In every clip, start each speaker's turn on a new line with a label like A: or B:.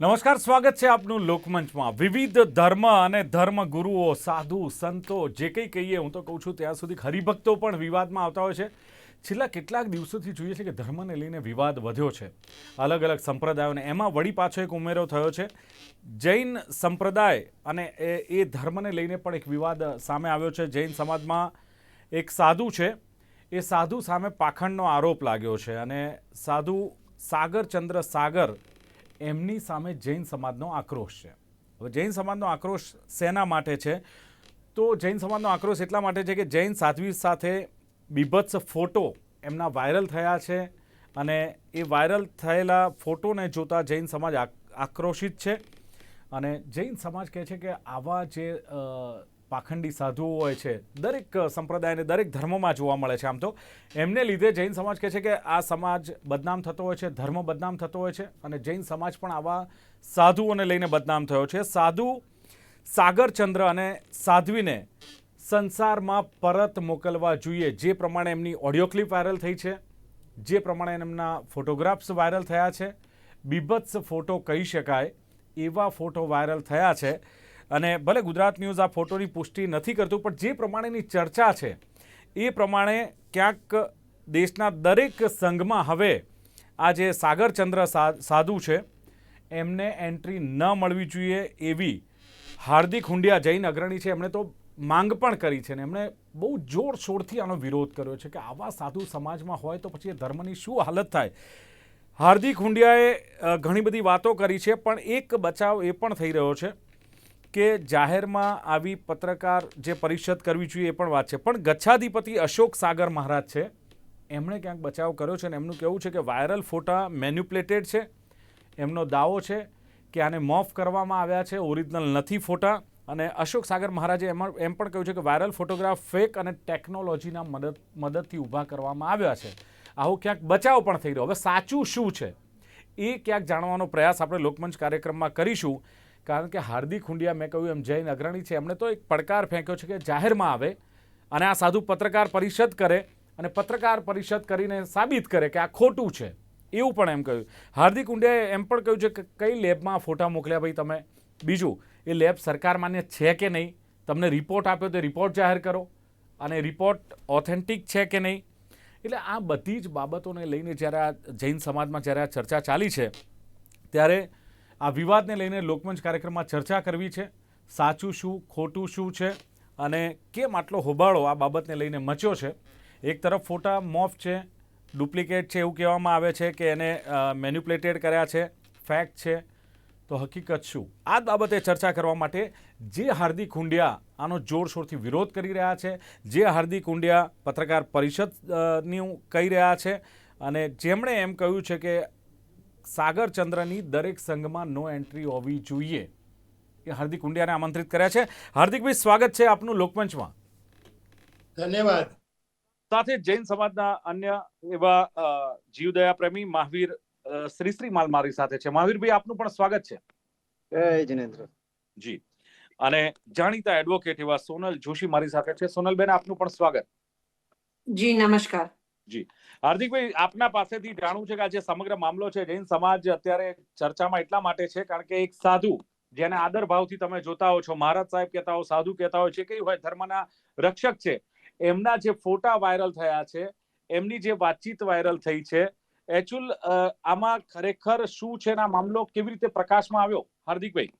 A: નમસ્કાર, સ્વાગત છે આપનું લોકમંચમાં. વિવિધ ધર્મ અને ધર્મ ગુરુઓ સાધુ, સંતો, જે કંઈ કહીએ, હું તો કહું છું, ત્યાં સુધી હરિભક્તો પણ વિવાદમાં આવતા હોય છે. છેલ્લા કેટલાક દિવસોથી જોઈએ છે કે ધર્મને લઈને વિવાદ વધ્યો છે. અલગ અલગ સંપ્રદાયોને એમાં વળી પાછો એક ઉમેરો થયો છે. જૈન સંપ્રદાય અને એ એ ધર્મને લઈને પણ એક વિવાદ સામે આવ્યો છે. જૈન સમાજમાં એક સાધુ છે. એ સાધુ સામે પાખંડનો આરોપ લાગ્યો છે અને સાધુ સાગરચંદ્ર સાગર એમની સામે જૈન સમાજનો આક્રોશ છે. હવે જૈન સમાજનો આક્રોશ શેના માટે છે? તો જૈન સમાજનો આક્રોશ એટલા માટે છે કે જૈન સાધ્વી સાથે બીભત્સ ફોટો એમના વાયરલ થયા છે અને એ વાયરલ થયેલા ફોટોને જોતા જૈન સમાજ આક- આક્રોશિત છે. અને જૈન સમાજ કહે છે કે આવા જે પાખંડી સાધુઓ હોય છે. દરેક સંપ્રદાયને દરેક ધર્મમાં જોવા મળે છે આમ તો. એમને લીધે જૈન સમાજ કહે છે કે આ સમાજ બદનામ થતો હોય છે, ધર્મ બદનામ થતો હોય છે અને જૈન સમાજ પણ આવા સાધુઓને લઈને બદનામ થયો છે. સાધુ સાગરચંદ્ર અને સાધ્વીને સંસારમાં પરત મોકલવા જોઈએ. જે પ્રમાણે એમની ઓડિયો ક્લિપ વાયરલ થઈ છે, જે પ્રમાણે એમના ફોટોગ્રાફ્સ વાયરલ થયા છે, બીભત્સ ફોટો કહી શકાય એવા ફોટો વાયરલ થયા છે. અને ભલે ગુજરાત ન્યૂઝ આ ફોટોની પુષ્ટિ નથી કરતું, પણ જે પ્રમાણેની ચર્ચા છે, એ પ્રમાણે ક્યાંક દેશના દરેક સંઘમાં હવે આ જે સાગરચંદ્ર સાધુ છે, એમને એન્ટ્રી ન મળવી જોઈએ એવી હાર્દિક હુંડિયા જૈન અગ્રણી છે, એમણે તો માંગ પણ કરી છે ને એમણે બહુ જોરશોરથી આનો વિરોધ કર્યો છે કે આવા સાધુ સમાજમાં હોય તો પછી એ ધર્મની શું હાલત થાય? હાર્દિક હુંડિયાએ ઘણી બધી વાતો કરી છે, પણ એક બચાવ એ પણ થઈ રહ્યો છે. કે જાહેરમાં આવી પત્રકાર જે પરિષદ કરવી જોઈએ એ પણ વાત છે. પણ ગચ્છાધિપતિ અશોક સાગર મહારાજ છે. એમણે ક્યાંક બચાવ કર્યો છે અને એમનું કહેવું છે કે વાયરલ ફોટા મેન્યુપ્લેટેડ છે. એમનો દાવો છે કે આને મોફ કરવામાં આવ્યા છે. ઓરિજિનલ નથી ફોટા. અને અશોક સાગર મહારાજે એમાં એમ પણ કહ્યું છે કે વાયરલ ફોટોગ્રાફ ફેક અને ટેકનોલોજીના મદદ મદદથી ઊભા કરવામાં આવ્યા છે. આવો ક્યાંક બચાવ પણ થઈ રહ્યો. હવે સાચું શું છે? એ ક્યાંક જાણવાનો પ્રયાસ આપણે લોકમંચ કાર્યક્રમમાં કરીશું. કારણ કે હાર્દિક હુંડિયા મેં કહ્યું એમ જૈન અગ્રણી છે. એમણે તો એક પડકાર ફેંક્યો છે કે જાહેરમાં આવે અને આ સાધુ પત્રકાર પરિષદ કરે અને પત્રકાર પરિષદ કરીને સાબિત કરે કે આ ખોટું છે. એવું પણ એમ કહ્યું. હાર્દિક હુંડિયાએ એમ પણ કહ્યું છે કે કઈ લેબમાં ફોટા મોકલ્યા ભાઈ તમે? બીજું, એ લેબ સરકાર માન્ય છે કે નહીં? તમને રિપોર્ટ આપ્યો તો રિપોર્ટ જાહેર કરો. અને રિપોર્ટ ઓથેન્ટિક છે કે નહીં? એટલે આ બધી જ બાબતોને લઈને જ્યારે આ જૈન સમાજમાં જ્યારે આ ચર્ચા ચાલી છે, ત્યારે આ વિવાદને લઈને લોકમંચ કાર્યક્રમમાં ચર્ચા કરવી છે. સાચું શું, ખોટું શું છે અને કેમ આટલો હોબાળો આ બાબતને લઈને મચ્યો છે? એક તરફ ફોટા મોફ છે, ડુપ્લિકેટ છે એવું કહેવામાં આવે છે કે એને મેન્યુપ્લેટેડ કર્યા છે, ફેક્ટ છે. તો હકીકત શું? આ બાબતે ચર્ચા કરવા માટે જે હાર્દિક હુંડિયા આનો જોરશોરથી વિરોધ કરી રહ્યા છે, જે હાર્દિક હુંડિયા પત્રકાર પરિષદની કહી રહ્યા છે અને જેમણે એમ કહ્યું છે કે સાગરચંદ્રની દરેક સંઘમાં નો એન્ટ્રી હોવી જોઈએ. એ હાર્દિક ઉંડિયાને આમંત્રિત કર્યા છે. હાર્દિકભાઈ સ્વાગત છે આપનું લોકમંચમાં.
B: ધન્યવાદ.
A: સાથે જૈન સમાજના અન્ય એવા જીવદયા પ્રેમી મહાવીર શ્રી શ્રી માલ મારી સાથે છે. મહાવીરભાઈ આપનું પણ સ્વાગત છે.
C: જય જિનેન્દ્ર.
A: જી. અને જાણીતા એડવોકેટ એવા સોનલ જોશી મારી સાથે છે. સોનલબેન આપનું પણ સ્વાગત.
D: જી નમસ્કાર.
A: હાર્દિકભાઈ, આપના પાસેથી જાણવું છે કે આ જે સમગ્ર મામલો છે, જૈન સમાજ અત્યારે ચર્ચામાં એટલા માટે છે, કારણ કે એક સાધુ, જેને આદર ભાવથી તમે જોતા હો છો, મહારાજ સાહેબ કહેતા હો, સાધુ કહેતા હોય છે કે હોય, ધર્મના રક્ષક છે, એમના જે ફોટા વાયરલ થયા છે, એમની જે વાતચીત વાયરલ થઈ છે એકચ્યુઅલ આમાં ખરેખર શું છે આ મામલો કેવી રીતે પ્રકાશમાં આવ્યો? હાર્દિકભાઈ.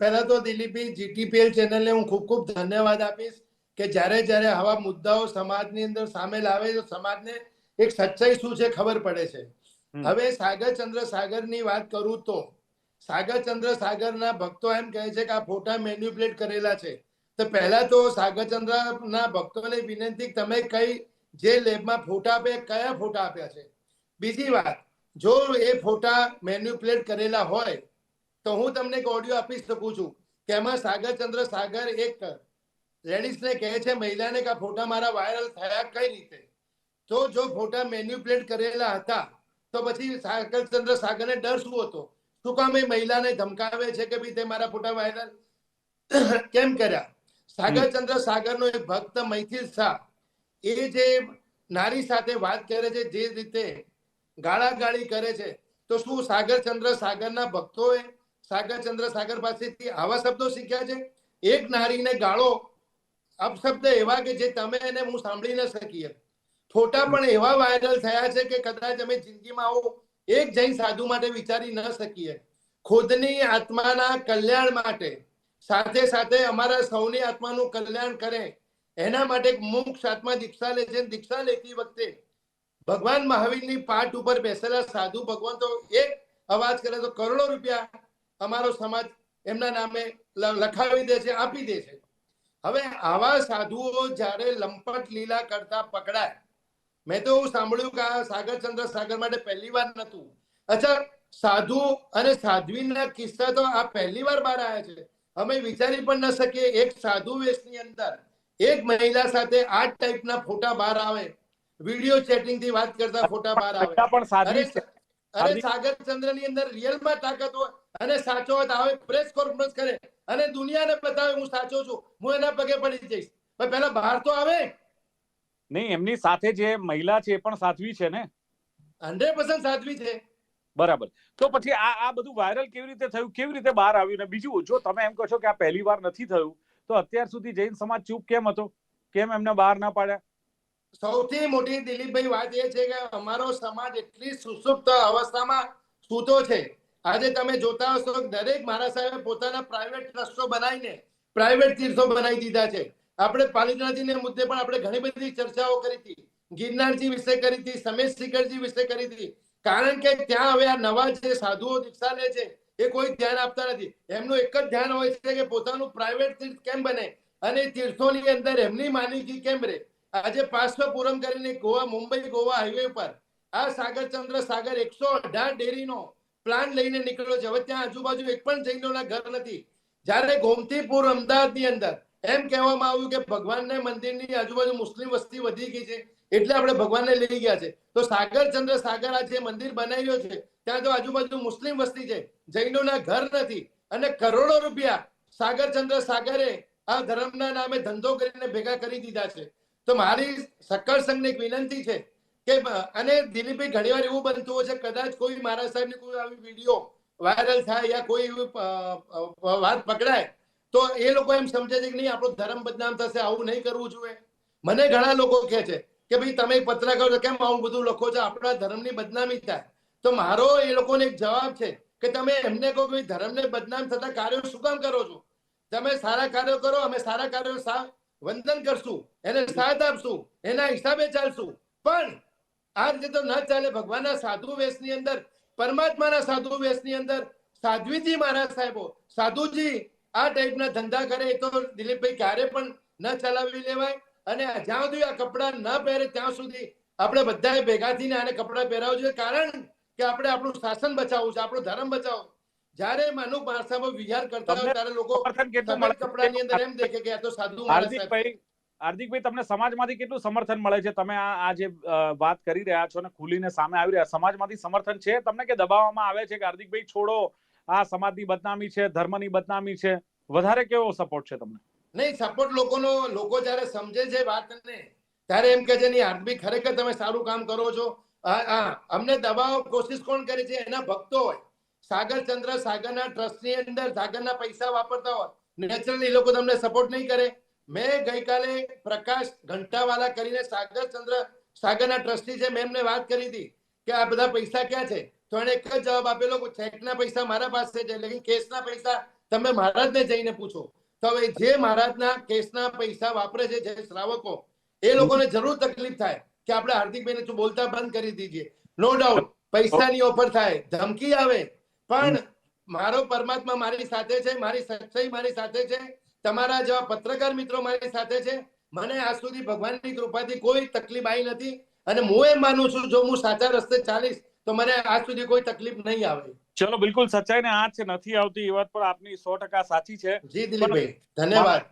B: પહેલા તો દિલીપભાઈ જીટીપીએલ ચેનલને હું ખૂબ ખૂબ ધન્યવાદ આપીશ. કે જ્યારે જ્યારે આવા મુદ્દાઓ સમાજની અંદર સામેલ આવે તો સમાજને એક સચ્ચાઈ શું છે ખબર પડે છે. હવે સાગરચંદ્ર સાગરની વાત કરું તો સાગરચંદ્ર સાગરના ભક્તો એમ કહે છે કે આ ફોટા મેન્યુપ્લેટ કરેલા છે. તો પહેલા તો સાગરચંદ્રના ભક્તોને વિનંતી તમે કઈ જે લેબમાં ફોટા આપે કયા ફોટા આપ્યા છે. બીજી વાત જો એ ફોટા મેન્યુપ્લેટ કરેલા હોય તો હું તમને એક ઓડિયો આપી શકું છું કે એમાં સાગરચંદ્ર સાગર એક લેડીઝને કહે છે મહિલાને કે ફોટા મારા વાયરલ થયા કઈ રીતે? તો જો ફોટા મેન્યુપ્લેટ કરેલા હતા તો પછી સાગરચંદ્ર સાગરને ડર શું હતો? શું કામ એ મહિલાને ધમકાવે છે કે ભાઈ તે મારા ફોટા વાયરલ કેમ કર્યા? સાગરચંદ્ર સાગરનો એક ભક્ત મૈથિલ શાહ એ જે નારી સાથે વાત કરે છે જે રીતે ગાળાગાળી કરે છે તો શું સાગરચંદ્ર સાગરના ભક્તોએ સાગરચંદ્ર સાગર પાસેથી આવા શબ્દો શીખ્યા છે? એક નારીને ગાળો અપશબ્દ એવા કે જે તમે એને હું સાંભળી ન શકીએ. ફોટા પણ એવા વાયરલ થયા છે કે કદાચ અમે જિંદગીમાં આવો એક જૈન સાધુ માટે વિચારી ન શકીએ. ખુદની આત્માના કલ્યાણ માટે, સાથે સાથે અમારા સૌની આત્માનું કલ્યાણ કરે. એના માટે મોક્ષ આત્મા દીક્ષા લે છે. દીક્ષા લેતી વખતે ભગવાન મહાવીરની પાઠ ઉપર બેસેલા સાધુ ભગવાન તો એક અવાજ કરે તો કરોડો રૂપિયા અમારો સમાજ એમના નામે લખાવી દે છે, આપી દે છે. હવે આવા સાધુઓ જ્યારે લંપટ લીલા કરતા પકડાય મેં તો એવું સાંભળ્યું કે આ સાગરચંદ્ર સાગર માટે પહેલી વાર નતું અચ્છા સાધુ અને સાધ્વીના કિસ્સા તો આ પહેલી વાર બહાર આવ્યા છે. અમે વિચારી પણ ન શકીએ એક સાધુ વેશની અંદર એક મહિલા સાથે આ ટાઈપના ફોટા બહાર આવે. વીડિયો ચેટિંગથી વાત કરતા ફોટા બહાર આવે.
E: પણ
B: અરે સાગરચંદ્રની અંદર રિયલમાં તાકાત હોય. અને સાચો હોય તો આવે પ્રેસ કોન્ફરન્સ કરે. અને દુનિયાને બતાવે હું સાચો છું. હું એના પગે પડી જઈશ. પણ પહેલા બહાર તો આવે.
E: નહીં એમની સાથે જે મહિલા છે એ પણ સાધ્વી છે ને?
B: હંડ્રેડ પર્સન્ટ સાધ્વી છે.
E: બરાબર. તો પછી આ આ બધું વાયરલ કેવી રીતે થયું? કેવી રીતે બહાર આવ્યું? ને બીજું જો તમે એમ કહો છો કે આ પહેલી વાર નથી થયું તો અત્યાર સુધી જૈન સમાજ ચૂપ કેમ હતો? કેમ એમને બહાર ના પાડ્યા?
B: સૌથી મોટી દિલીપભાઈ વાત એ છે કે અમારો સમાજ એટલી સુસુપ્ત અવસ્થામાં સૂતો છે. આજે તમે જોતા હશો દરેક મારા સાહેબે પોતાના પ્રાઇવેટ ટ્રસ્ટો બનાવીને પ્રાઇવેટ તીર્થો બનાવી દીધા છે. આપણે પાલિતાણાજીને મુદ્દે પણ આપણે ઘણી બધી ચર્ચાઓ કરી હતી. ગિરનારજી વિશે કરી હતી સમેશ શિખરજી વિશે કરી હતી. કારણ કે ત્યાં હવે આ નવા જે સાધુઓ દીક્ષા લે છે, એ કોઈ ધ્યાન આપતા નથી. એમનું એક જ ધ્યાન હોય છે કે પોતાનું પ્રાઇવેટ તીર્થ કેમ બને અને તીર્થોની અંદર એમની માનીકી કેમ રહે. આજે પાર્શ્વપુરમ કરીને ગોવા, મુંબઈ, ગોવા હાઈવે પર આ સાગરચંદ્ર સાગર એકસો અઢાર ડેરીનો પ્લાન લઈને નીકળ્યો છે. હવે ત્યાં આજુબાજુ એક પણ જૈનોના ઘર નથી. જ્યારે ગોમતીપુર અમદાવાદની અંદર એમ કહેવામાં આવ્યું કે ભગવાનને મંદિરની આજુબાજુ મુસ્લિમ વસ્તી વધી ગઈ છે, એટલે આપણે ભગવાનને લઈ ગયા છે. તો સાગરચંદ્ર સાગર આ જે મંદિર બનાવ્યો છે, ત્યાં તો આજુબાજુ મુસ્લિમ વસ્તી છે. જૈનોના ઘર નથી. અને કરોડો રૂપિયા સાગરચંદ્ર સાગરે આ ધર્મના નામે ધંધો કરીને ભેગા કરી દીધા છે. તો મારી સક્કર સંઘને એક વિનંતી છે અને દિલીપભાઈ ઘણીવાર એવું બનતું હોય છે, કદાચ કોઈ મારા સાહેબ કોઈ આવી વીડિયો વાયરલ થાય યા કોઈ વાત પકડાય, તો એ લોકો એમ સમજે છે કે નહીં, આપણો ધર્મ બદનામ થશે, આવું નહીં કરવું જોઈએ. મને ઘણા લોકો કહે છે કે, ભાઈ, તમે પત્રકાર છો, કેમ આવું બધું લખો છો? આપણા ધર્મની બદનામી થાય. તો મારો એ લોકોને એક જવાબ છે કે, તમે એમને કહો ભાઈ, ધર્મને બદનામ થતા કાર્યો શું કામ કરો છો? તમે સારા કાર્યો કરો, અમે સારા કાર્યો વંદન કરશું, એને સાથ આપશું, એના હિસાબે ચાલશું. આ રીતે તો ના ચાલે. ભગવાનના સાધુ વેશની અંદર પરમાત્માના સાધુ વેશની અંદર સાધ્વીજી મહારાજ સાહેબો સાધુજી આ ટાઈપના ધંધા કરે તો દિલીપભાઈ ક્યારે પણ ન ચલાવી લેવાય. અને જ્યાં સુધી આ કપડાં ન પહેરે ત્યાં સુધી આપણે બધાએ ભેગા થઈને આને કપડાં પહેરાવું જોઈએ. કારણ કે આપણે આપણું શાસન બચાવવું છે આપણો ધર્મ બચાવવું. જ્યારે માનવ ભાષામાં વિહાર કરતા હોય ત્યારે લોકો કપડાની અંદર એમ દેખે કે આ તો સાધુ
E: હાર્દિકભાઈ હાર્દિકભાઈ, તમને સમાજમાંથી કેટલું સમર્થન મળે છે? તમે આ આ જે વાત કરી રહ્યા છો ને ખુલીને સામે આવી રહ્યા, સમાજમાંથી સમર્થન છે? તમને કે દબાવવામાં આવે છે કે હાર્દિકભાઈ, છોડો, આ સમાજની બદનામી છે, ધર્મની બદનામી છે? વધારે કેવો સપોર્ટ છે તમને?
B: નહીં સપોર્ટ લોકોનો, લોકો જ્યારે સમજે છે વાતને, ત્યારે એમ કે છે, નહીં હાર્દિક ખરેખર તમે સારું કામ કરો છો. અમને દબાવ કોશિશ કોણ કરે છે? એના ભક્તો હોય. સાગરચંદ્ર સાગરના ટ્રસ્ટની અંદર સાગરના પૈસા વાપરતા હોય. નેચરલી એ લોકો તમને સપોર્ટ નહીં કરે. મેં ગઈકાલે પ્રકાશ ઘંટાવાલા કરીને સાગરચંદ્ર સાગરના ટ્રસ્ટી છે મેં એમને વાત કરી હતી કે આ બધા પૈસા ક્યાં છે? તો એને એક જ જવાબ આપેલો ચેકના પૈસા મારા પાસે છે લેકિન કેસના પૈસા તમે મહારાજને જઈને પૂછો. તો હવે જે મહારાજના કેસના પૈસા વાપરે છે, જે શ્રાવકો, એ લોકોને જરૂર તકલીફ થાય કે આપણે હાર્દિકભાઈને જો બોલતા બંધ કરી દીજીએ. નો ડાઉટ પૈસાની ઓફર થાય, ધમકી આવે. પણ મારો પરમાત્મા મારી સાથે છે, મારી સચ્ચાઈ મારી સાથે છે. તમારા જેવા પત્રકાર મિત્રો મારી સાથે છે. મને આજ સુધી ભગવાનની કૃપાથી કોઈ તકલીફ આવી નથી. અને હું એ માનું છું જો હું સાચા રસ્તે ચાલીશ તો મને આજ સુધી કોઈ તકલીફ નહીં આવે.
E: ચલો બિલકુલ સચ્ચાઈ ને આંચ નથી આવતી એ વાત પર આપની સો ટકા સાચી છે.
B: જી દિલીપભાઈ ધન્યવાદ.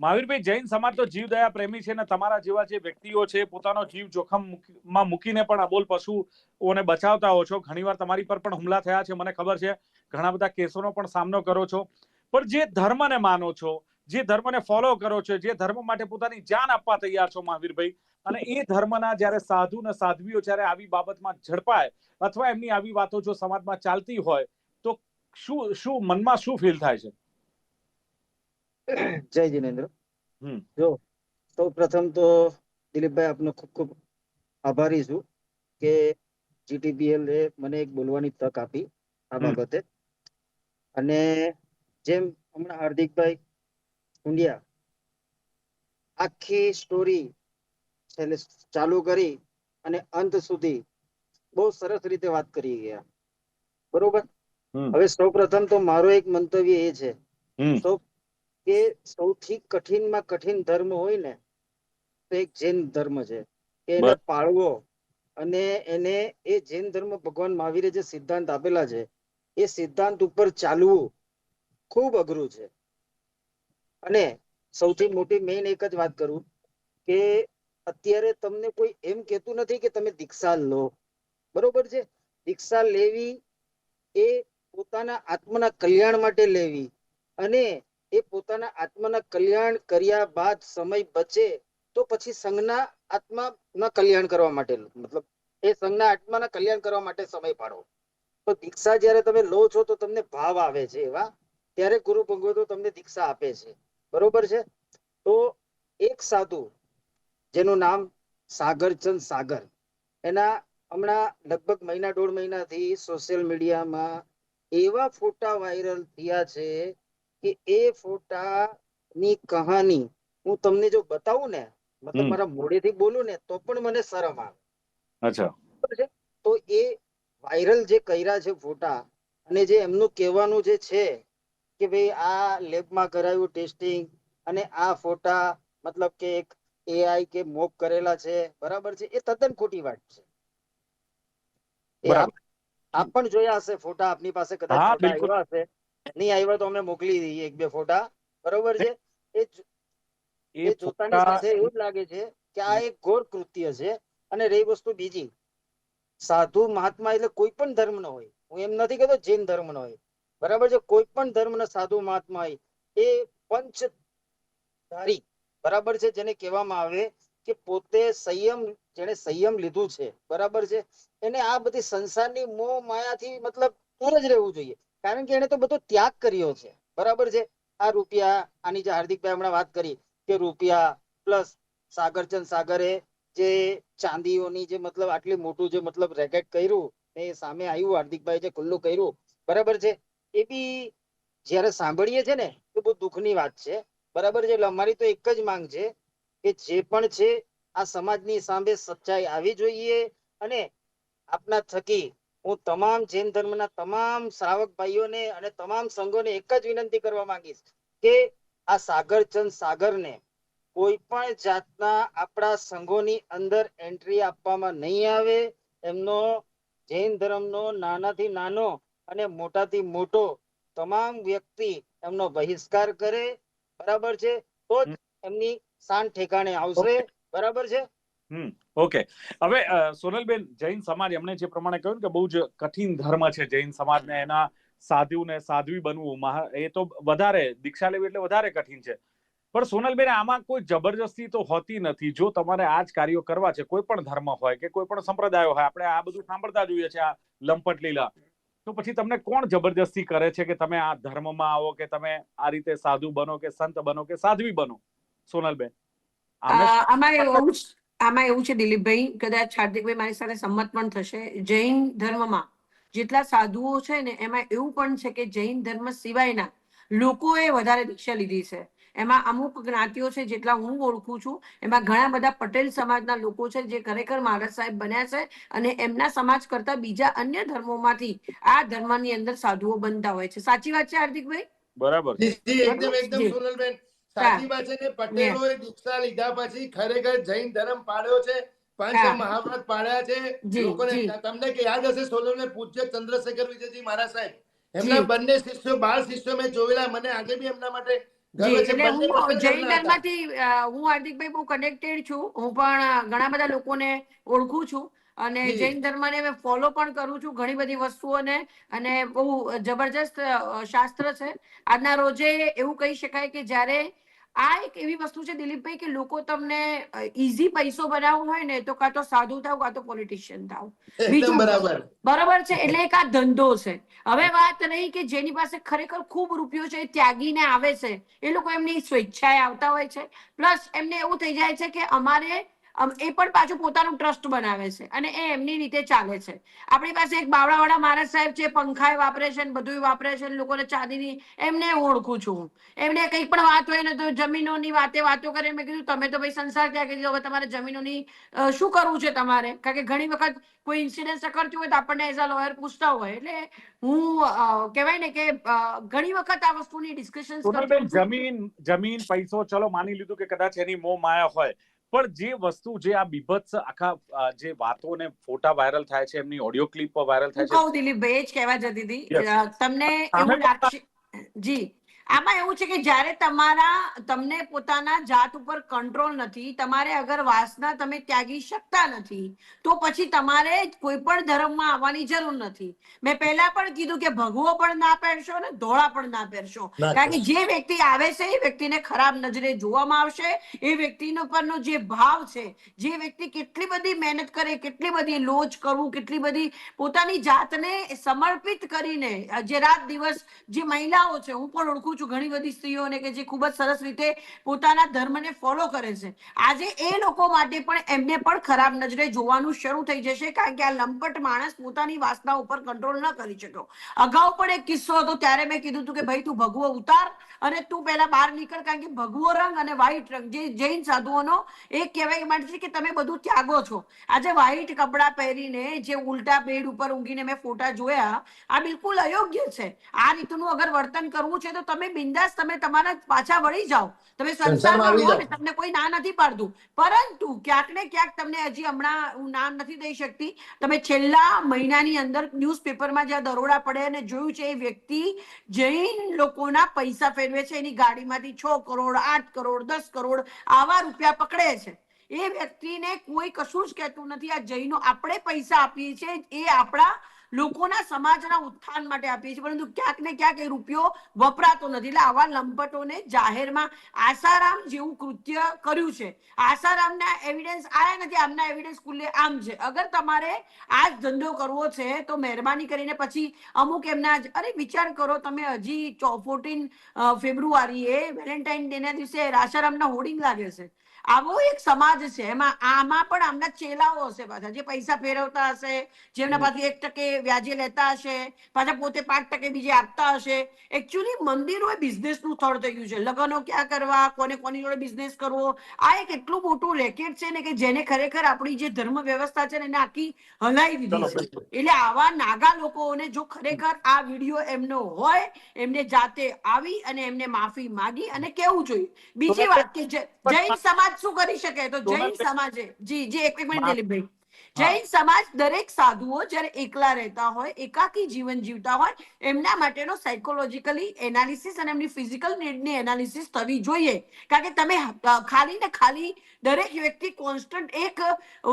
E: મહાવીરભાઈ જૈન સમાજ તો જીવદયા પ્રેમી છે ને તમારા જેવા જે વ્યક્તિઓ છે પોતાનો જીવ જોખમમાં મૂકીને પણ અબોલ પશુઓને બચાવતા હો છો. ઘણીવાર તમારી પર પણ હુમલા થયા છે મને ખબર છે. ઘણા બધા કેસોનો પણ સામનો કરો છો. પણ જે ધર્મને માનો છો જે ધર્મને ફોલો કરો છો જે ધર્મ માટે પોતાની જાન આપવા તૈયાર છો મહાવીરભાઈ અને એ ધર્મના જ્યારે સાધુ ને સાધ્વીઓ જ્યારે આવી બાબતમાં ઝડપાય અથવા એમની આવી વાતો જો સમાજમાં ચાલતી હોય તો શું શું મનમાં શું ફીલ થાય છે?
C: જય જીનેન્દ્ર. જો સૌ પ્રથમ તો દિલીપભાઈ આપનો ખૂબ ખૂબ આભારી છું કે જીટીપીએલ એ મને એક બોલવાની તક આપી આ બાબતે. અને જેમ હમણાં હાર્દિકભાઈ ઉંડિયા આખી સ્ટોરી છેલ્લે ચાલુ કરી અને અંત સુધી બહુ સરસ રીતે વાત કરી ગયા. બરોબર? હવે સૌ પ્રથમ તો મારો એક મંતવ્ય એ છે. કે સૌથી કઠિનમાં કઠિન ધર્મ હોય ને તો એક જૈન ધર્મ છે. કે એને પાળવો અને એને એ જૈન ધર્મ ભગવાન મહાવીરે જે સિદ્ધાંત આપેલા છે એ સિદ્ધાંત ઉપર ચાલવું ખૂબ અઘરું છે. અને સૌથી મોટી મેઇન એક જ વાત કરું કે અત્યારે તમને કોઈ એમ કહેતું નથી કે તમે દીક્ષા લો. બરોબર છે? દીક્ષા લેવી એ પોતાના આત્મના કલ્યાણ માટે લેવી અને એ પોતાના આત્માના કલ્યાણ કર્યા બાદ સમય બચે તો પછી સંઘના આત્માના કલ્યાણ કરવા માટે મતલબ એ સંઘના આત્માના કલ્યાણ કરવા માટે સમય પાડો તો દીક્ષા જ્યારે તમે લો છો તો તમને ભાવ આવે છે એવા. ત્યારે ગુરુ ભગવતો તમને દીક્ષા આપે છે. બરોબર છે? તો એક સાધુ જેનું નામ સાગરચંદ સાગર એના હમણાં લગભગ મહિના દોઢ મહિનાથી સોશિયલ મીડિયામાં એવા ફોટા વાયરલ થયા છે કે એ ફોટા ની કહાની હું તમને જો બતાવું ને મતલબ. મારા મોઢેથી બોલું ને તો પણ મને શરમ આવે.
E: અચ્છા.
C: તો એ વાયરલ જે કર્યા છે ફોટા અને જે એમનું કહેવાનું જે છે કે ભાઈ આ લેબમાં કરાયું ટેસ્ટિંગ અને આ ફોટા મતલબ કે એક એઆઈ કે મોક કરેલા છે બરાબર છે? એ તદ્દન ખોટી વાત છે. આપ પણ જોયા હશે ફોટા આપની પાસે કદાચ. આવ્યા હશે. નહીં આવ્યા તો અમે મોકલી દઈએ એક બે ફોટા. બરોબર છે? એ
E: એ
C: જોતાની સાથે એવું જ લાગે છે કે આ એક ઘોર કૃત્ય છે અને રહી વસ્તુ બીજી. સાધુ મહાત્મા એટલે કોઈ પણ ધર્મ ન હોય. હું એમ નથી કહેતો જૈન ધર્મ નો હોય. બરાબર છે? કોઈ પણ ધર્મના સાધુ મહાત્મા એ પંચધારી, બરાબર છે? જેને કહેવામાં આવે કે પોતે સંયમ જેને સંયમ લીધું છે, બરાબર છે? એને આ બધી સંસારની મોહ માયાથી મતલબ દૂર જ રહેવું જોઈએ. કારણ કે એને તો બધો ત્યાગ કર્યો છે, બરાબર છે? આ રૂપિયા, આની જે હાર્દિકભાઈ હમણાં વાત કરી કે રૂપિયા પ્લસ સાગરચંદ સાગરે જે ચાંદીઓની જે મતલબ આટલી મોટું જે મતલબ રેકેટ કર્યું એ સામે આવ્યું હાર્દિકભાઈ જે ખુલ્લું કર્યું, બરાબર છે? એ બી જ્યારે સાંભળીએ છે ને તો બહુ દુઃખની વાત છે. બરાબર છે? એટલે અમારી તો એક જ માંગ છે કે જે પણ છે, આ સમાજની સામે સચ્ચાઈ આવી જોઈએ અને આપના થકી હું તમામ જૈન ધર્મના તમામ શ્રાવક ભાઈઓને અને તમામ સંઘોને એક જ વિનંતી કરવા માંગીશ કે આ સાગરચંદ સાગરને કોઈ પણ જાતના આપણા સંઘોની અંદર એન્ટ્રી આપવામાં નહીં આવે. એમનો જૈન ધર્મનો નાનાથી નાનો અને મોટાથી મોટો તમામ વ્યક્તિ એમનો બહિષ્કાર કરે બરાબર છે? તો જ એમની શાન ઠેકાણે આવશે બરાબર છે?
E: હમ. ઓકે. હવે સોનલબેન જૈન સમાજ એમણે જે પ્રમાણે કહ્યું કે બહુ જ કઠિન ધર્મ છે જૈન સમાજને એના સાધુ ને સાધ્વી બનવું એ તો વધારે દીક્ષા લેવી એટલે વધારે કઠિન છે. પણ સોનલબેન આમાં કોઈ જબરજસ્તી તો હોતી નથી. જો તમારે આ જ કાર્યો કરવા છે કોઈ પણ ધર્મ હોય કે કોઈ પણ સંપ્રદાય હોય આપણે આ બધું સાંભળતા જોઈએ છે આ લંપટ લીલા. તો પછી તમને કોણ જબરજસ્તી કરે છે કે તમે આ ધર્મમાં આવો કે તમે આ રીતે સાધુ બનો કે સંત બનો કે સાધ્વી બનો? સોનલબેન. આમાં
D: એવું આમાં એવું છે દિલીપભાઈ, કદાચ હાર્દિકભાઈ મારી સાથે સંમત પણ થશે. જૈન ધર્મમાં જેટલા સાધુઓ છે ને, એમાં એવું પણ છે કે જૈન ધર્મ સિવાયના લોકોએ વધારે દીક્ષા લીધી છે. એમાં અમુક જ્ઞાતિઓ છે જેટલા હું ઓળખું છું એમાં ઘણા બધા પટેલ સમાજના લોકો છે જે ખરેખર મહારાજ સાહેબ બન્યા છે અને એમના સમાજ કરતા બીજા અન્ય ધર્મોમાંથી આ ધર્મની અંદર સાધુઓ બનતા હોય છે. સાચી વાત છે હાર્દિકભાઈ?
E: બરાબર.
B: એકદમ એકદમ સોનલબેન સાચી વાત છે ને પટેલોએ દીક્ષા લીધા પછી ખરેખર જૈન ધર્મ પાળ્યો છે પાંચ. મહાવ્રત પાળ્યા છે લોકોને તમને કે યાદ હશે સોનલબેન પૂજ્ય ચંદ્રશેખર વિજયજી મહારાજ સાહેબ. એમના બંને શિષ્યો બાળ શિષ્યો મેં જોયેલા મને આજે બી એમના માટે
D: જી એટલે હું જૈન ધર્મથી હું હાર્દિકભાઈ બહુ કનેક્ટેડ છું. હું પણ ઘણા બધા લોકોને ઓળખું છું અને જૈન ધર્મને મેં ફોલો પણ કરું છું ઘણી બધી વસ્તુઓને અને બહુ જબરજસ્ત શાસ્ત્ર છે. આજના રોજે એવું કહી શકાય કે જ્યારે આ એક એવી વસ્તુ છે દિલીપભાઈ કે લોકો તમને ઈઝી પૈસો બનાવવો હોય ને તો કાં તો સાધુ થાવ કાં તો પોલિટિશિયન થાવ. બીજું-
B: બરાબર.
D: બરાબર છે? એટલે એક આ ધંધો છે. હવે વાત નહીં કે જેની પાસે ખરેખર ખૂબ રૂપિયો છે એ ત્યાગીને આવે છે. એ લોકો એમની સ્વેચ્છાએ આવતા હોય છે. પ્લસ એમને એવું થઈ જાય છે કે અમારે અમ, એ પણ પાછું પોતાનું ટ્રસ્ટ બનાવે છે અને એ એમની રીતે ચાલે છે. આપણી પાસે એક બાવળાવાળા મહારાજ સાહેબ છે પંખાય વાપરે છે બધું વાપરે છે લોકોને ચાંદીની એમને ઓળખું છું હું. એમને કંઈક પણ વાત હોય ને તો જમીનોની વાતે વાતો કરે. મેં કીધું તમે તો ભાઈ સંસાર ક્યાં કીધું? હવે તમારે જમીનોની શું કરવું છે તમારે? કારણ કે ઘણી વખત કોઈ ઇન્સિડન્સ કરતું હોય તો આપણને એઝ અ લોયર પૂછતા હોય. એટલે હું કહેવાય ને કે ઘણી વખત આ વસ્તુની ડિસ્કશન
E: જમીન જમીન પૈસો ચલો માની લીધું કે કદાચ એની મોહ માયા હોય. પણ જે વસ્તુ જે આ બીભત્સ આખા જે વાતો ને ફોટા વાયરલ થાય છે એમની ઓડિયો ક્લિપ વાયરલ થાય છે.
D: કહું દિલીપભાઈ જ કહેવા જતી હતી. તમને એવું લાગશે જી. આમાં એવું છે કે જ્યારે તમારા તમને પોતાના જાત ઉપર કંટ્રોલ નથી તમારે અગર વાસના તમે ત્યાગી શકતા નથી તો પછી તમારે કોઈ પણ ધર્મમાં આવવાની જરૂર નથી. મેં પહેલા પણ કીધું કે ભગવો પણ ના પહેરશો ને ધોળા પણ ના પહેરશો. કારણ કે જે વ્યક્તિ આવે છે એ વ્યક્તિને ખરાબ નજરે જોવામાં આવશે. એ વ્યક્તિનો પરનો જે ભાવ છે જે વ્યક્તિ કેટલી બધી મહેનત કરે કેટલી બધી લોચ કરવું કેટલી બધી પોતાની જાતને સમર્પિત કરીને જે રાત દિવસ જે મહિલાઓ છે હું પણ ઓળખું છું ઘણી બધી સ્ત્રીઓને કે જે ખૂબ જ સરસ રીતે પોતાના ધર્મને ફોલો કરે છે. આજે એ લોકો માટે પણ એમને પણ ખરાબ નજરે જોવાનું શરૂ થઈ જશે કારણ કે આ લંપટ માણસ પોતાની વાસના ઉપર કંટ્રોલ ન કરી શક્યો. અગાઉ પણ એક કિસ્સો હતો, ત્યારે મેં કીધું હતું કે ભાઈ તું ભગવો ઉતાર અને તું પહેલા બહાર નીકળ કારણ કે ભગવો રંગ અને વ્હાઈટ રંગ, જે જૈન સાધુઓનો એક કહેવાય માટે છે કે તમે બધું ત્યાગો છો. આજે વ્હાઈટ કપડાં પહેરીને જે ઉલટા બેડ ઉપર ઊંઘીને મેં ફોટા જોયા, આ બિલકુલ અયોગ્ય છે. આ રીતનું અગર વર્તન કરવું છે તો તમે બિંદાસ તમે તમારા પાછા વળી જાઓ. તમે
B: સંસારમાં
D: સંસારમાં રહો ને તમને કોઈ ના નથી પાડતું. પરંતુ ક્યાંક ને ક્યાંક તમને હજી હમણાં હું નામ નથી દઈ શકતી. તમે છેલ્લા મહિનાની અંદર ન્યૂઝપેપરમાં જ્યાં દરોડા પડે અને જોયું છે એ વ્યક્તિ જૈન લોકોના પૈસા ફેરવે છે એની ગાડીમાંથી છ કરોડ આઠ કરોડ દસ કરોડ આવા રૂપિયા પકડે છે. એ વ્યક્તિને કોઈ કશું જ કહેતું નથી. આ જૈનો આપણે પૈસા આપીએ છીએ એ આપણા લોકોના સમાજના ઉત્થાન માટે આપીએ છીએ. પરંતુ ક્યાંક ને ક્યાંક એ રૂપિયો વપરાતો નથી. એટલે આવા લંપટોને જાહેરમાં આસારામ જેવું કૃત્ય કર્યું છે. આસારામના એવિડન્સ આયા નથી. આમના એવિડન્સ ખુલ્લે આમ છે. અગર તમારે આ જ ધંધો કરવો છે, તો મહેરબાની કરીને પછી અમુક એમના જ- અરે વિચાર કરો તમે હજી ફોર્ટીન ફેબ્રુઆરીએ વેલેન્ટાઇન ડે ના દિવસે આસારામના હોર્ડિંગ લાગે છે. આવો એક સમાજ છે. એમાં આમાં પણ આમના ચેલાઓ હશે પાછા. જે પૈસા ફેરવતા હશે જેમના પાસેથી એક ટકે વ્યાજે લેતા હશે પાછા પોતે પાંચ ટકે બીજે આપતા હશે. એકચ્યુઅલી મંદિરો એ બિઝનેસનું સ્થળ થઈ ગયું છે. લગ્નો ક્યાં કરવા કોને કોની જોડે બિઝનેસ કરવો? આ એક એટલું મોટું રેકેટ છે ને કે જેને ખરેખર આપણી જે ધર્મ વ્યવસ્થા છે ને એને આખી હલાવી દીધી છે. એટલે આવા નાગા લોકોને જો ખરેખર આ વીડિયો એમનો હોય એમને જાતે આવી અને એમને માફી માગી અને કેવું જોઈએ. બીજી વાત કે જૈન સમાજ શું કરી શકે? તો જૈન સમાજે જી જી એક એક મિનિટ દિલીપભાઈ. જૈન સમાજ દરેક સાધુઓ જ્યારે એકલા રહેતા હોય એકાકી જીવન જીવતા હોય એમના માટેનો સાયકોલોજીકલી એનાલિસિસ અને એમની ફિઝિકલ નીડની એનાલિસિસ થવી જોઈએ. કારણ કે તમે ખાલી ને ખાલી દરેક વ્યક્તિ કોન્સ્ટન્ટ એક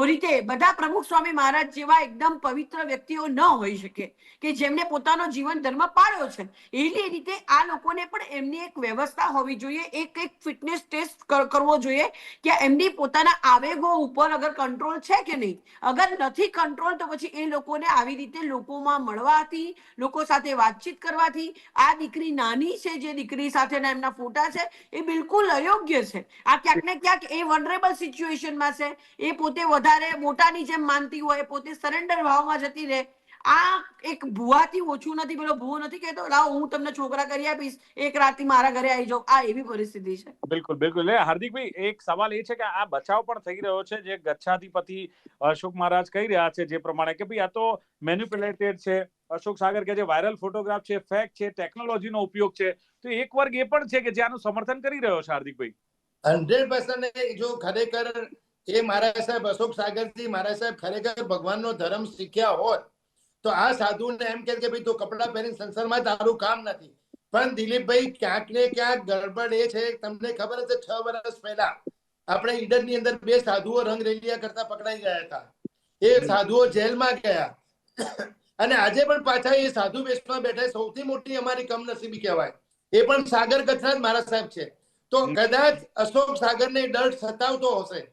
D: રીતે બધા પ્રમુખ સ્વામી મહારાજ જેવા એકદમ પવિત્ર વ્યક્તિઓ ન હોઈ શકે. કે જેમને પોતાનો જીવન ધર્મ પાળ્યો છે. એવી રીતે આ લોકોને પણ એમની એક વ્યવસ્થા હોવી જોઈએ. એક એક ફિટનેસ ટેસ્ટ કરવો જોઈએ કે એમની પોતાના આવેગો ઉપર અગર કંટ્રોલ છે કે નહીં. અગર નથી કંટ્રોલ તો પછી એ લોકોને આવી રીતે લોકોમાં મળવાથી, લોકો સાથે વાતચીત કરવાથી, આ દીકરી નાની છે, જે દીકરી સાથેના એમના ફોટા છે, એ બિલકુલ અયોગ્ય છે. આ ક્યાંક ને ક્યાંક એ વનરેબલ સિચ્યુએશનમાં છે, એ પોતે વધારે મોટાની જેમ માનતી હોય પોતે સરેન્ડર ભાવમાં જતી રહે. આ એક ભૂવાથી ઓછું નથી, પેલો ભૂવો નથી કહેતો, લાવો, હું તમને છોકરા કરી આપીશ, એક રાતથી મારા ઘરે આવી જાઉં. આ એવી પરિસ્થિતિ છે.
E: બિલકુલ બિલકુલ. હાર્દિકભાઈ, એક સવાલ એ છે કે આ બચાવ પણ થઈ રહ્યો છે, જે ગચ્છાધિપતિ અશોક મહારાજ કહી રહ્યા છે જે પ્રમાણે કે ભાઈ આ તો મેન્યુપ્યુલેટેડ છે. અશોક સાગર કે જે વાયરલ ફોટોગ્રાફ છે ફેક છે ટેકનોલોજીનો ઉપયોગ છે. તો એક વર્ગ એ પણ છે કે જે આનું સમર્થન કરી રહ્યો છે, હાર્દિકભાઈ?
B: હંડ્રેડ પર્સન્ટ જો ખરેખર એ મારા સાહેબ અશોક સાગરજી મારા સાહેબ ખરેખર ભગવાનનો ધર્મ શીખ્યા હોત તો આ સાધુને એમ કે ભાઈ તું કપડાં પહેરીને સંસારમાં તારું કામ નથી. પણ દિલીપભાઈ ક્યાંક ને ક્યાંક ગડબડ એ છે તમને ખબર હશે છ વર્ષ પહેલા આપણે ઈડરની અંદર બે સાધુઓ રંગ રેલિયા કરતા પકડાઈ ગયા હતા. એ સાધુઓ જેલમાં ગયા. અને આજે પણ પાછા એ સાધુ વેશમાં બેઠા સૌથી મોટી અમારી કમનસીબી કહેવાય. એ પણ સાગર કથરા જ મારા સાહેબ છે. તો કદાચ અશોક સાગરને ડર સતાવતો હશે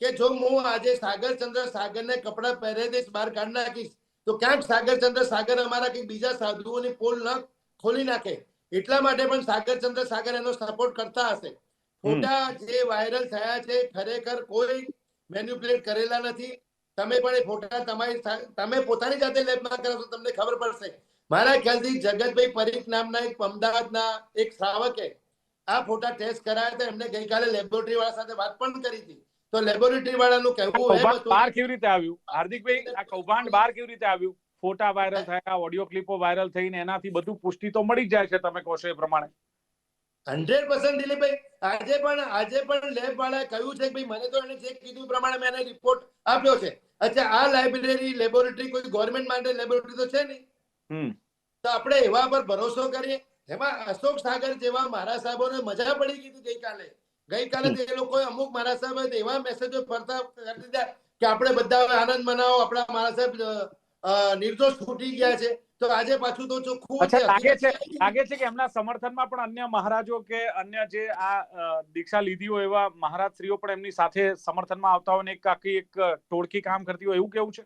B: કે જો હું આજે સાગરચંદ્ર સાગરને કપડા પહેરે દઈશ બહાર કાઢી નાખીશ તો ક્યાંક સાગરચંદ્ર સાગર અમારા કંઈક બીજા સાધુઓની પોલ ન ખોલી નાખે. એટલા માટે પણ સાગરચંદ્ર સાગર એનો સપોર્ટ કરતા હશે. ફોટા જે વાયરલ થયા છે ખરેખર કોઈ મેન્યુપ્યુલેટ કરેલા નથી. તમે પણ એ ફોટા તમારી તમે પોતાની જાતે લેબમાં કરાવશો તમને ખબર પડશે. મારા ખ્યાલથી જગતભાઈ પરીખ નામના એક અમદાવાદના એક શ્રાવકે આ ફોટા ટેસ્ટ કરાયા હતા એમને ગઈકાલે લેબોરેટરી વાળા સાથે વાત પણ કરી હતી. તો લેબોરેટરી વાળાનું કહેવું એમ હતું
E: બહાર કેવી રીતે આવ્યું? હાર્દિકભાઈ આ કૌભાંડ બહાર કેવી રીતે આવ્યું? ફોટા વાયરલ થયા ઓડિયો ક્લિપો વાયરલ થઈને એનાથી બધું પુષ્ટિ તો મળી જાય છે તમે કહો છો એ પ્રમાણે.
B: હંડ્રેડ પર્સન્ટ દિલીપભાઈ આજે પણ આજે પણ લેબ વાળાએ કહ્યું છે કે ભાઈ મને તો એને જે કીધું પ્રમાણે મેં એને રિપોર્ટ આપ્યો છે. અચ્છા આ લાઇબ્રેરી લેબોરેટરી કોઈ ગવર્મેન્ટ માટે લેબોરેટરી તો છે નહીં.
E: હમ.
B: તો આપણે એવા પર ભરોસો કરીએ. એમાં અશોક સાગર જેવા મારા સાહેબોને મજા પડી ગઈ ગઈકાલે. ગઈકાલે એ લોકોએ અમુક મારા સાહેબ એવા મેસેજો ફરતા કરી દીધા કે આપણે બધા આનંદ મનાવો આપણા મારા સાહેબ નિર્દોષ છૂટી ગયા છે. તો આજે પાછું તો ચોખ્ખું
E: છે લાગે છે લાગે છે કે એમના સમર્થનમાં પણ અન્ય મહારાજો કે અન્ય જે આ દીક્ષા લીધી હોય એવા મહારાજ શ્રીઓ પણ એમની સાથે સમર્થનમાં આવતા હોય ને એક આખી એક ટોળકી કામ કરતી હોય એવું કેવું છે?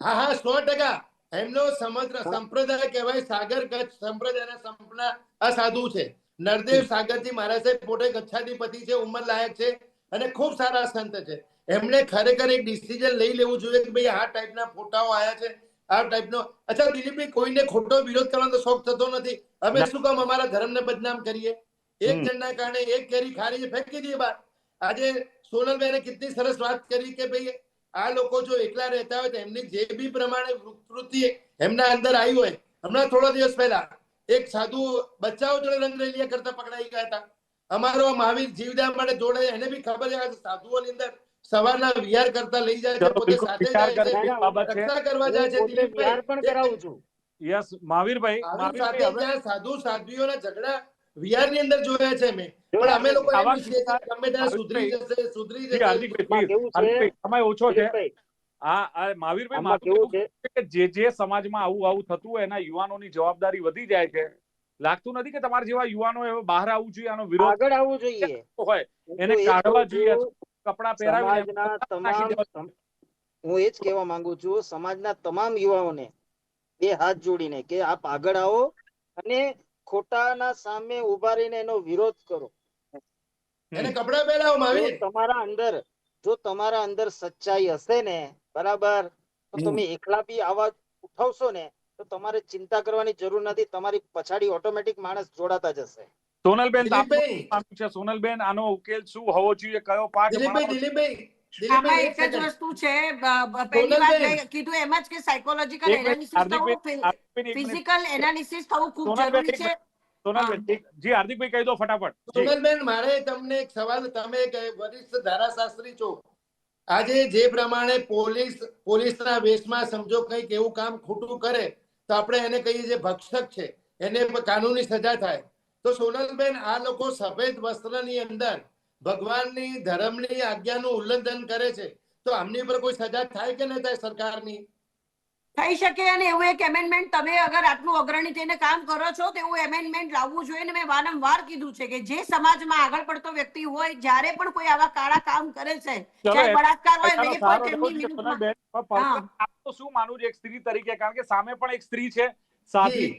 B: હા હા સો ટકા. એમનો સમગ્ર સંપ્રદાય કહેવાય સાગર કચ્છ. સંપ્રદાયના સંપના આ સાધુ છે. નરદેવ સાગરજી મહારાજ સાહેબ પોતે કચ્છાધિપતિ છે ઉંમર લાયક છે અને ખૂબ સારા સંત છે. એમણે ખરેખર એક ડિસિઝન લઈ લેવું જોઈએ કે ભાઈ આ ટાઈપના ફોટાઓ આવ્યા છે આ ટાઈપનો અચ્છા દિલીપભાઈ કોઈને ખોટો વિરોધ કરવાનો શોખ થતો નથી. અમે શું કામ અમારા ધર્મને બદનામ કરીએ? એક. જણના કારણે એક કેરી ખારી ફેંકી દઈએ બહાર આજે સોનલબેને કેટલી સરસ વાત કરી કે ભાઈ આ લોકો જો એકલા રહેતા હોય તો એમની જે બી પ્રમાણે વૃત્તિ એમના અંદર આવી હોય હમણાં થોડા દિવસ પહેલા એક સાધુ બચ્ચાઓ જોડે રંગરેલિયા કરતા પકડાઈ ગયા હતા. અમારો મહાવીર જીવદયા માટે જોડે એને બી ખબર છે સાધુઓની અંદર સવારના વિહાર કરતા લઈ જાય છે પોતે સાથે જાય છે રક્ષા કરવા જાય છે
C: દિલીપભાઈ. પણ કરાવું છું.
E: યસ મહાવીરભાઈ
B: સાધુ સાધ્વીઓના ઝઘડા વિહારની અંદર જોયા છે મેં. પણ અમે લોકો એમ
E: આવા
B: ઈચ્છીએ છીએ કે ગમે ત્યારે સુધરી જશે સુધરી જશે.
E: હાર્દિકભાઈ
C: કેવું
E: હાર્દિકભાઈ, સમય ઓછો છે. આ આ મહાવીરભાઈ મારું
C: કેવું છે
E: કે જે જે સમાજમાં આવું આવું થતું એના યુવાનોની જવાબદારી વધી જાય છે. લાગતું નથી કે તમારા જેવા યુવાનો બહાર આવવું જોઈએ આનો વિરોધ
C: આગળ આવવું જોઈએ.
E: હોય એને કાઢવા જોઈએ. કપડા
C: પહેરાવી હું એ જ કહેવા માંગુ છું સમાજના તમામ યુવાઓને બે હાથ જોડીને કે આપ આગળ આવો અને ખોટાના સામે ઊભા રહીને એનો વિરોધ કરો.
B: એને કપડા પહેરાવો
C: જો તમારા અંદર જો તમારા અંદર સચ્ચાઈ હશે ને બરાબર? તો તમે એકલા બી અવાજ ઉઠાવશો ને તો તમારે ચિંતા કરવાની જરૂર નથી. તમારી પછાડી ઓટોમેટિક માણસ જોડાતા જશે.
E: સોનલબેન સોનલબેન આનો ઉકેલ શું હોવો જોઈએ? કયો પાઠ
B: દિલીપભાઈ દિલીપભાઈ
D: આમાં એક
B: એક
D: જ વસ્તુ છે બ- બ- પહેલી વાત કીધું એમ જ કે સાયકોલોજીકલ એનાલિસિસ થવું
E: હાર્દિકભાઈ, એક મિનિટ.
D: ફિઝિકલ એનાલિસિસ થવું ખૂબ જરૂરી છે
E: જી હાર્દિકભાઈ કહી દો ફટાફટ
B: સોનલબેન મારે તમને એક સવાલ તમે વરિષ્ઠ ધારાશાસ્ત્રી છો આજે જે પ્રમાણે પોલીસ પોલીસના વેશમાં સમજો કંઈક એવું કામ ખોટું કરે તો આપણે એને કહીએ જે ભક્ષક છે એને કાનૂની સજા થાય તો સોનલબેન આ લોકો સફેદ વસ્ત્રની અંદર ભગવાનની ધર્મની આજ્ઞાનું ઉલ્લંઘન કરે છે તો આમની પર કોઈ સજા થાય કે નહીં થાય સરકારની?
D: થઈ શકે અને એવું એક એમેન્ડમેન્ટ તમે અગર આટલું અગ્રણી થઈને કામ કરો છો તો એવું એમેન્ડમેન્ટ લાવવું જોઈએ ને મેં વારંવાર કીધું છે કે જે સમાજમાં આગળ પડતો વ્યક્તિ હોય જ્યારે પણ કોઈ આવા કાળા કામ કરે છે ચાહે બળાત્કાર હોય
E: ચાલો, પણ
D: તેમની વિરુદ્ધમાં.
E: આપનું શું માનું છે એક સ્ત્રી તરીકે? કારણ કે સામે પણ એક સ્ત્રી છે સાથી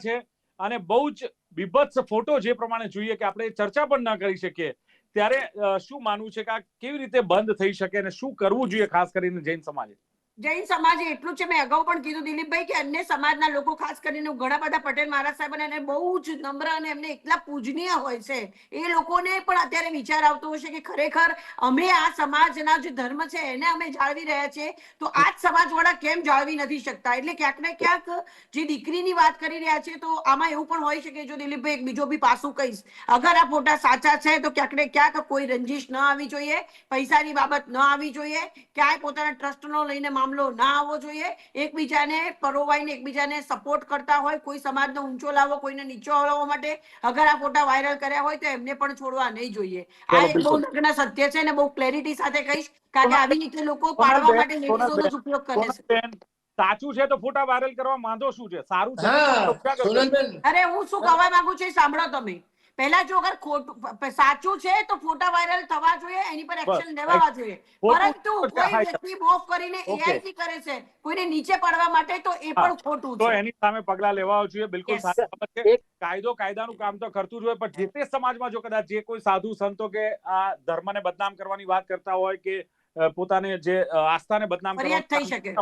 E: છે અને બહુ જ બીભત્સ ફોટો જે પ્રમાણે જોઈએ કે આપણે ચર્ચા પણ ન કરી શકીએ. ત્યારે શું માનવું છે કે આ કેવી રીતે બંધ થઈ શકે અને શું કરવું જોઈએ ખાસ કરીને જૈન સમાજે?
D: જૈન સમાજ એટલું છે, મેં અગાઉ પણ કીધું દિલીપભાઈ, કે અન્ય સમાજના લોકો, ખાસ કરીને ઘણા બધા પટેલ મહારાજ સાહેબ અને બહુ જ નમ્ર અને એમને એટલા પૂજનીય હોય છે. એ લોકોને પણ અત્યારે વિચાર આવતો હશે કે ખરેખર અમે આ સમાજના જે ધર્મ છે, એને અમે જાળવી રહ્યા છીએ. તો આ જ સમાજવાળા કેમ જાળવી નથી શકતા? એટલે ક્યાંક ને ક્યાંક જે દીકરીની વાત કરી રહ્યા છે, તો આમાં એવું પણ હોઈ શકે જો દિલીપભાઈ એક બીજો બી પાસું કહીશ. અગર આ ફોટા સાચા છે, તો ક્યાંક ને ક્યાંક કોઈ રંજીશ ન આવી જોઈએ, પૈસાની બાબત ન આવી જોઈએ. ક્યાંય પોતાના ટ્રસ્ટનો લઈને મામલો ના આવવો જોઈએ. એકબીજાને પરોવાઈને એકબીજાને સપોર્ટ કરતા હોય. કોઈ સમાજનો ઊંચો લાવવો કોઈને નીચો લાવવા માટે અગર આ ફોટા વાયરલ કર્યા હોય તો એમને પણ છોડવા નહીં જોઈએ. આ એક બહુ. નગ્ન સત્ય છે અને બહુ ક્લેરિટી સાથે કહીશ. કારણ કે આવી રીતે લોકો પાડવા માટે લેડીઝોનો જ ઉપયોગ કરે છે.
E: સાચું છે તો ફોટા વાયરલ કરવા માંધો શું છે? સારું છે
D: અરે હું શું કહેવા માંગુ છું સાંભળો તમે. પહેલા જો અગર ખોટું સાચું છે તો ફોટા વાયરલ થવા જોઈએ એની પર એક્શન લેવા જોઈએ. પરંતુ કોઈ વ્યક્તિ મોફ કરીને એઆઈ થી કરે છે કોઈને નીચે પાડવા માટે તો એ પણ ખોટું
E: તો એની સામે પગલા લેવા જોઈએ બિલકુલ છે. કાયદો કાયદાનું કામ તો કરતું જ હોય પણ જે તે સમાજમાં જો કદાચ જે કોઈ સાધુ સંતો કે આ ધર્મને બદનામ કરવાની વાત કરતા હોય કે પોતાને જે આસ્થાને બદનામ કરવાની
D: થઈ શકે.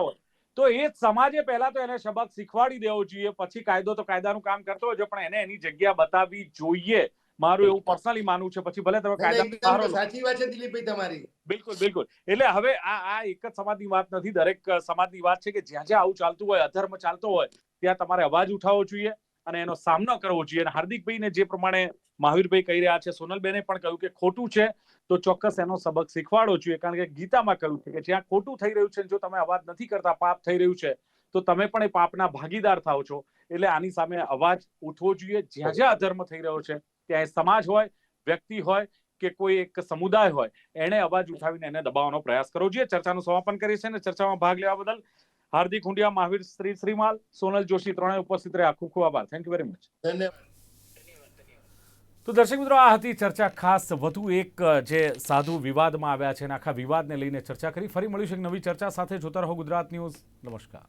E: તો એ સમાજે પહેલા તો એને સબક શીખવાડી દેવો જોઈએ. પછી કાયદો તો કાયદાનું કામ કરતો હોય પણ એને એની જગ્યા બતાવવી જોઈએ. મારું એવું પર્સનલી માનવું છે પછી ભલે તમે કાયદા.
B: સાચી વાત છે દિલીપભાઈ તમારી.
E: બિલકુલ બિલકુલ. એટલે હવે આ આ એક જ સમાજની વાત નથી દરેક સમાજની વાત છે કે જ્યાં જ્યાં આવું ચાલતું હોય અધર્મ ચાલતો હોય ત્યાં તમારે અવાજ ઉઠાવવો જોઈએ અને એનો સામનો કરવો જોઈએ. અને હાર્દિકભાઈને જે પ્રમાણે મહાવીરભાઈ કહી રહ્યા છે સોનલબેને પણ કહ્યું કે ખોટું છે. તો ચોક્કસ એનો સબક શીખવાડો છું કારણ કે ગીતામાં કહ્યું છે કે જ્યાં ખોટું થઈ રહ્યું છે જો તમે અવાજ નથી કરતા, પાપ થઈ રહ્યું છે, તો તમે પણ એ પાપના ભાગીદાર થાવ છો. એટલે આની સામે અવાજ ઉઠવો જોઈએ. જ્યાં જ્યાં અધર્મ થઈ રહ્યો છે, ત્યાં સમાજ હોય, વ્યક્તિ હોય કે કોઈ એક સમુદાય હોય એને અવાજ ઉઠાવીને એને દબાવવાનો પ્રયાસ કરવો જોઈએ. ચર્ચાનું સમાપન કરીએ છીએ અને ચર્ચામાં ભાગ લેવા બદલ હાર્દિક હુંડિયા, મહાવીર શ્રી શ્રીમાલ, સોનલ જોશી, ત્રણેય ઉપસ્થિત રહ્યા. ખૂબ ખૂબ આભાર. થેન્ક યુ વેરી મચ
B: ધન્યવાદ.
E: તો દર્શક મિત્રો, આ હતી ચર્ચા ખાસ વધુ એક જે સાધુ વિવાદમાં આવ્યા છે અને આખા વિવાદને લઈને ચર્ચા કરી. ફરી મળીશું એક નવી ચર્ચા સાથે. જોતા રહો ગુજરાત ન્યૂઝ. નમસ્કાર.